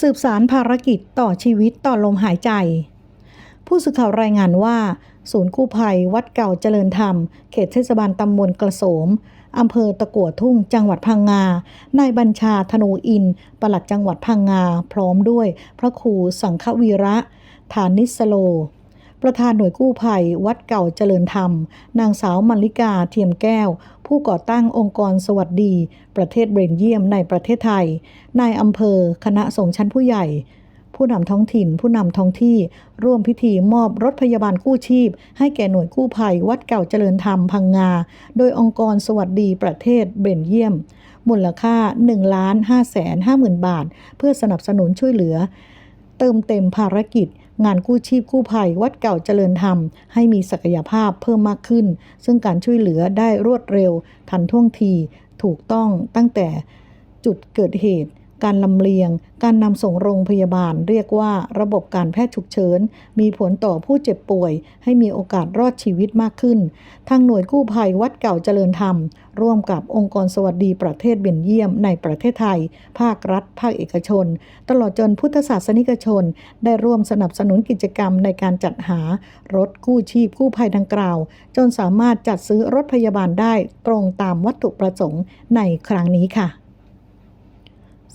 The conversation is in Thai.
สืบสารภารกิจต่อชีวิตต่อลมหายใจ ผู้สื่อข่าวรายงานว่า ศูนย์กู้ภัย วัดเก่าเจริญธรรม เขตเทศบาลตำบลกระโสมอำเภอตะกัวทุ่งจังหวัดพังงา นายบัญชาธนูอินปลัดจังหวัดพังงา พร้อมด้วย พระครูสังฆวีระ ฐานิสโล ประธานหน่วยกู้ภัย วัดเก่าเจริญธรรม นางสาวมัลลิกาเทียมแก้ว ผู้ก่อตั้งองค์กรสวัสดี ประเทศเบนเยียมในประเทศไทย นายอำเภอ คณะสงฆ์ชั้นผู้ใหญ่ ผู้นำท้องถิ่น ผู้นำท้องที่ ร่วมพิธีมอบรถพยาบาลกู้ชีพ ให้แก่หน่วยกู้ภัย วัดเก่าเจริญธรรมพังงา โดยองค์กรสวัสดีประเทศเบนเยียม มูลค่า1ล้าน5แสน5หมื่นบาท เพื่อสนับสนุนช่วยเหลือ เติมเต็มภารกิจ งานกู้ชีพกู้ภัยวัดเก่าเจริญธรรม ให้มีศักยภาพเพิ่มมากขึ้น ซึ่งการช่วยเหลือได้รวดเร็ว ทันท่วงที ถูกต้องตั้งแต่จุดเกิดเหตุ การลำเลียง การนำส่งโรงพยาบาล เรียกว่าระบบการแพทย์ฉุกเฉิน มีผลต่อผู้เจ็บป่วย ให้มีโอกาสรอดชีวิตมากขึ้น ทางหน่วยกู้ภัยวัดเก่าเจริญธรรม ร่วมกับองค์กรสวัสดีประเทศเบนเยียมในประเทศไทย ภาครัฐ ภาคเอกชน ตลอดจนพุทธศาสนิกชน ได้ร่วมสนับสนุนกิจกรรมในการจัดหารถกู้ชีพกู้ภัยดังกล่าว จนสามารถจัดซื้อรถพยาบาลได้ตรงตามวัตถุประสงค์ในครั้งนี้ค่ะ